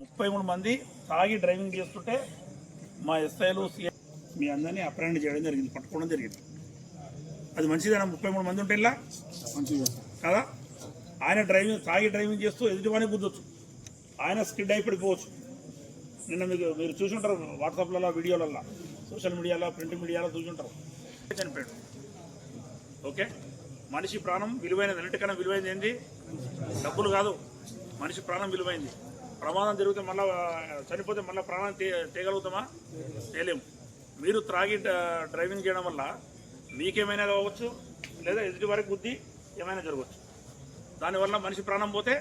ముప్పై మూడు మంది తాగి డ్రైవింగ్ చేస్తుంటే మా ఎస్ఐలు సిఐ మీ అందరినీ అప్రహెండ్ చేయడం జరిగింది పట్టుకోవడం జరిగింది. అది మంచిదేనా? ముప్పై మూడు మంది ఉంటే ఇలా? కదా? ఆయన డ్రైవింగ్ తాగి డ్రైవింగ్ చేస్తూ ఎదుటివానే గుద్దొచ్చు ఆయన స్కిడ్ అయి పడిపోవచ్చు నిన్న మీకు మీరు చూసుంటారు వాట్సాప్లలో వీడియోలలో. సోషల్ మీడియాలో ప్రింట్ మీడియాలో చూసుంటారు. చనిపోయాడు. ఓకే? మనిషి ప్రాణం విలువైనది అన్నిటికన్నా విలువైనది ఏంటి డబ్బులు కాదు. మనిషి ప్రాణం విలువైంది. ప్రమాదం జరిగితే మళ్ళీ చనిపోతే మళ్ళీ ప్రాణం తే తేగలుగుతామా? తేలేము. మీరు త్రాగి డ- డ్రైవింగ్ చేయడం వల్ల మీకేమైనా కావచ్చు లేదా ఎదుటి వారికి బుద్ధి ఏమైనా జరగవచ్చు. దానివల్ల మనిషి ప్రాణం పోతే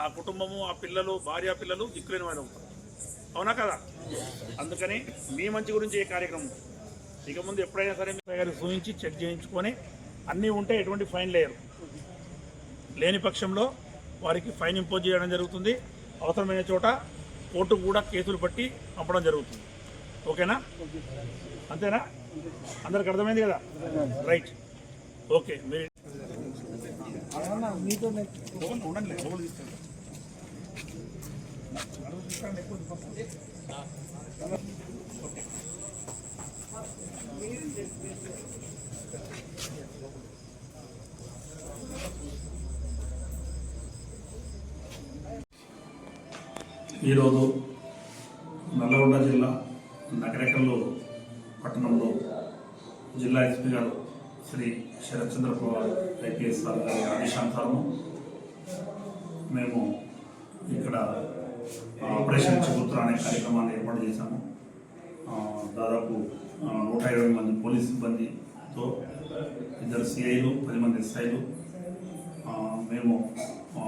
ఆ కుటుంబము ఆ పిల్లలు భార్య పిల్లలు దిక్కులేని వారు అవుతారు. అవునా కదా? అందుకని మీ మంచి గురించి ఏ కార్యక్రమం? ఇక ముందు ఎప్పుడైనా సరే మీ గారికి చూపించి చెక్ చేయించుకొని అన్నీ ఉంటే ఎటువంటి ఫైన్ లేరు. లేని పక్షంలో వారికి ఫైన్ ఇంపోజ్ చేయడం జరుగుతుంది. అవసరమైన చోట కోర్టు కూడా కేసులు పట్టి పంపడం జరుగుతుంది. ఓకేనా? అంతేనా? అందరికి అర్థమైంది కదా? రైట్. ఓకే మీరు ఉండండి ఈరోజు నల్లగొండ జిల్లా నగరేకల్లు పట్టణంలో జిల్లా ఎస్పీ గారు శ్రీ శరత్చంద్ర పవార్ ఐపీఎస్ సార్ గారి ఆదేశానుసారము మేము ఇక్కడ ఆపరేషన్ చిగుత్ర అనే కార్యక్రమాన్ని ఏర్పాటు చేశాము. దాదాపు నూట ఇరవై మంది పోలీస్ సిబ్బంది తో ఇద్దరు సిఐలు పది మంది ఎస్ఐలు మేము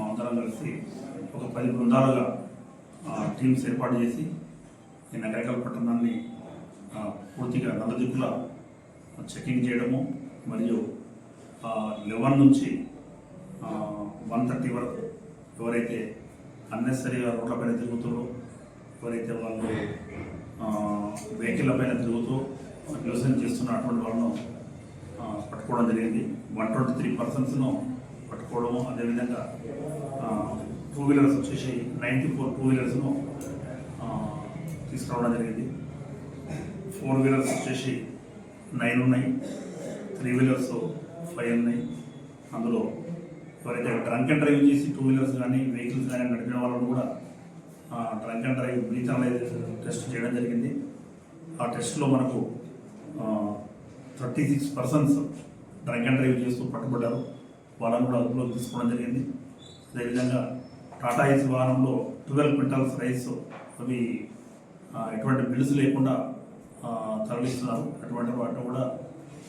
అందరం కలిసి ఒక పది బృందాలుగా టీమ్స్ ఏర్పాటు చేసి ఈ నగరకల్ పట్టణాన్ని పూర్తిగా నలుదిక్కుల చెకింగ్ చేయడము మరియు లెవెన్ నుంచి వన్ థర్టీ వరకు ఎవరైతే అన్నెసరీగా రోడ్లపైన తిరుగుతారో ఎవరైతే వాళ్ళు వెహికల్ పైన తిరుగుతూ వ్యవసాయం చేస్తున్న అటువంటి వాళ్ళను పట్టుకోవడం జరిగింది. వన్ ట్వంటీ త్రీ పర్సన్స్ను పట్టుకోవడము అదేవిధంగా టూ వీలర్స్ వచ్చేసి నైంటీ ఫోర్ టూ వీలర్స్ను తీసుకురావడం జరిగింది. ఫోర్ వీలర్స్ వచ్చేసి నైన్ ఉన్నాయి. త్రీ వీలర్స్ ఫైవ్ ఉన్నాయి. అందులో ఎవరైతే డ్రంక్ అండ్ డ్రైవ్ చేసి టూ వీలర్స్ కానీ వెహికల్స్ కానీ నడిపిన వాళ్ళని కూడా డ్రంక్ అండ్ డ్రైవ్ బ్రీత్ అనేది టెస్ట్ చేయడం జరిగింది. ఆ టెస్ట్లో మనకు thirty six persons drunk and drive చేస్తూ పట్టుబడ్డారు. వాళ్ళని కూడా అదుపులోకి తీసుకోవడం జరిగింది. అదేవిధంగా టాటా ఏసీ వాహనంలో ట్వెల్వ్ క్వింటల్స్ రైస్ అవి ఎటువంటి బిల్స్ లేకుండా తరలిస్తున్నారు. అటువంటి వాటిని కూడా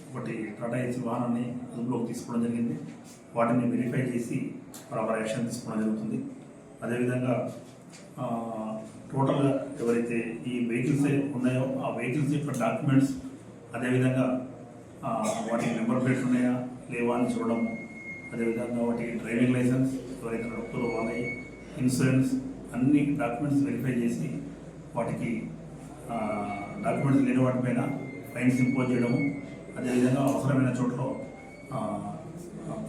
ఒకటి టాటా ఏసీ వాహనాన్ని అదుపులోకి తీసుకోవడం జరిగింది. వాటిని వెరిఫై చేసి ప్రాపర్ యాక్షన్ తీసుకోవడం జరుగుతుంది. అదేవిధంగా టోటల్గా ఎవరైతే ఈ వెహికల్స్ ఉన్నాయో ఆ వెహికల్స్ యొక్క డాక్యుమెంట్స్ అదేవిధంగా వాటి నెంబర్ ప్లేట్స్ ఉన్నాయా? లేవా అని చూడడం. అదేవిధంగా వాటి డ్రైవింగ్ లైసెన్స్ ఎవరైతే నడుపుతారో వాళ్ళవి ఇన్సూరెన్స్ అన్ని డాక్యుమెంట్స్ వెరిఫై చేసి వాటికి డాక్యుమెంట్స్ లేని వాటిపైన ఫైన్స్ ఇంపోజ్ చేయడము. అదేవిధంగా అవసరమైన చోట్ల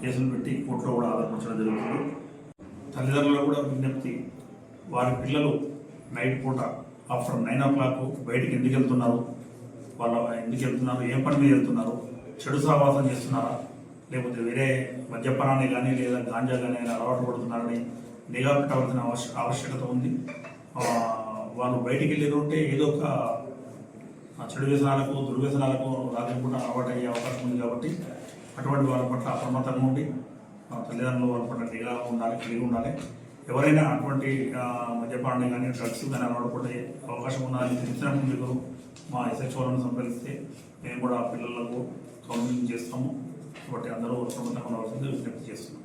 కేసులు పెట్టి కోర్టులో కూడా ఆధారపరచడం జరుగుతుంది. తల్లిదండ్రులు కూడా విజ్ఞప్తి. వారి పిల్లలు నైట్ పూట ఆఫ్టర్ నైన్ ఓ క్లాక్ బయటికి ఎందుకు వెళ్తున్నారు? వాళ్ళ ఎందుకు వెళ్తున్నారు? ఏ పని మీద వెళ్తున్నారు? చెడు సహవాసం చేస్తున్నారా? లేకపోతే వేరే మద్యపానాన్ని కానీ లేదా గాంజా కానీ అలవాటు పడుతున్నారని నిఘా పెట్టవలసిన అవశ్య ఆవశ్యకత ఉంది. వాళ్ళు బయటికి వెళ్ళినట్టే ఉంటే ఏదో ఒక చెడు వ్యసనాలకు దుర్వ్యసనాలకు రాకుండా అలవాటు అయ్యే అవకాశం ఉంది కాబట్టి అటువంటి వాళ్ళ పట్ల అప్రమత్తంగా ఉండి తల్లిదండ్రులు వాళ్ళ పట్ల నిఘా ఉండాలి కలిగి ఉండాలి. ఎవరైనా అటువంటి మద్యపానం కానీ డ్రగ్స్ కానీ అలవాటుపడే అవకాశం అవకాశం ఉన్నదని తెలిసినప్పుడు మీరు మా ఎస్హెచ్ఓలను సంప్రదిస్తే మేము కూడా పిల్లలకు కౌన్సిలింగ్ చేస్తాము. కాబట్టి అందరూ సమర్థం ఉండవలసింది విజ్ఞప్తి చేస్తున్నాం.